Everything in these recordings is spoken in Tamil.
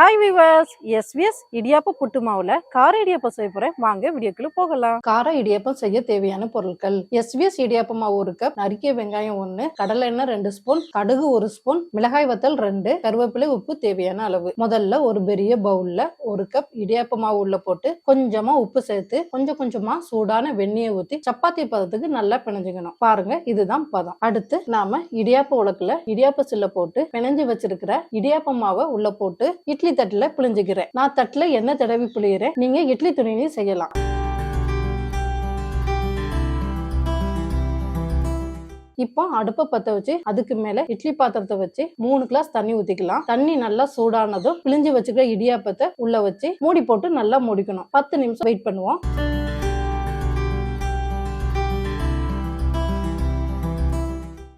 ஹாய் விவாஸ் எஸ்விஎஸ் இடியாப்ப புட்டு மாவுல கார இடியாப்பம் செய்ய போறேன். வாங்க வீடியோக்குள்ள போகலாம். கார இடியாப்பம் செய்ய தேவையான பொருட்கள். எஸ்விஎஸ் இடியாப்ப மாவு ஒரு கப் நறுக்கிய வெங்காயம் ஒண்ணு கடலை எண்ணெய் ரெண்டு ஸ்பூன் கடுகு ஒரு ஸ்பூன் மிளகாய் வத்தல் ரெண்டு கருவேப்பிலை உப்பு தேவையான அளவு. முதல்ல ஒரு பெரிய பவுல்ல ஒரு கப் இடியாப்ப மாவு உள்ள போட்டு கொஞ்சமா உப்பு சேர்த்து கொஞ்சம் கொஞ்சமா சூடான வெந்நியை ஊத்தி சப்பாத்தி பதத்துக்கு நல்லா பிணைஞ்சுக்கணும். பாருங்க இதுதான் பதம். அடுத்து நாம இடியாப்ப உலக்குல இடியாப்ப சில்ல போட்டு பிணைஞ்சு வச்சிருக்கிற இடியாப்ப மாவை உள்ள போட்டு இட்லி தட்டுல பிழிஞ்சுக்கிறேன். நான் தட்டுல எண்ணெய் தடவி புளியறேன் நீங்க இட்லி துணியிலையும் செய்யலாம். இப்போ அடுப்பை பத்த வச்சு அதுக்கு மேல இட்லி பாத்திரத்தை வச்சு மூணு கிளாஸ் தண்ணி ஊத்திக்கலாம். தண்ணி நல்லா சூடானதும் பிழிஞ்சு வச்சுக்கிற இடியாப்பத்தை உள்ள வச்சு மூடி போட்டு நல்லா மூடிக்கணும். பத்து நிமிஷம் வெயிட் பண்ணுவோம்.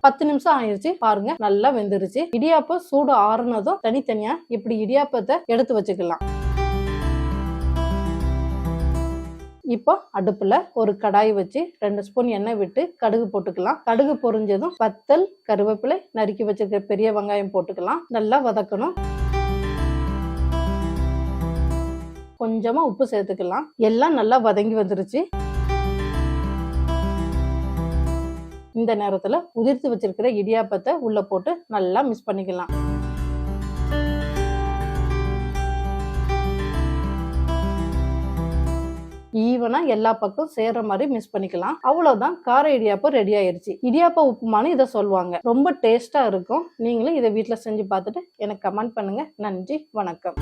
பத்து நிமிஷம் ஆயிடுச்சு பாருங்க நல்லா வெந்துருச்சு. இடியாப்பம் சூடு ஆறுனதும் தனித்தனியா இப்படி இடியாப்பத்தை எடுத்து வச்சுக்கலாம். இப்போ அடுப்புல ஒரு கடாய் வச்சு ரெண்டு ஸ்பூன் எண்ணெய் விட்டு கடுகு போட்டுக்கலாம். கடுகு பொரிஞ்சதும் வத்தல் கருவேப்பிலை நறுக்கி வச்சிருக்க பெரிய வெங்காயம் போட்டுக்கலாம். நல்லா வதக்கணும். கொஞ்சமா உப்பு சேர்த்துக்கலாம். எல்லாம் நல்லா வதங்கி வந்துருச்சு. இந்த நேரத்துல உதிர்த்து வச்சிருக்கிற இடியாப்பத்தை உள்ள போட்டு நல்லா மிக்ஸ் பண்ணிக்கலாம். ஈவனா எல்லா பக்கம் சேர்ற மாதிரி மிக்ஸ் பண்ணிக்கலாம். அவ்வளவுதான் கார இடியாப்பம் ரெடி ஆயிருச்சு. இடியாப்ப உப்புமான்னு இதை சொல்லுவாங்க. ரொம்ப டேஸ்டா இருக்கும். நீங்களும் இதை வீட்டில் செஞ்சு பார்த்துட்டு எனக்கு கமெண்ட் பண்ணுங்க. நன்றி வணக்கம்.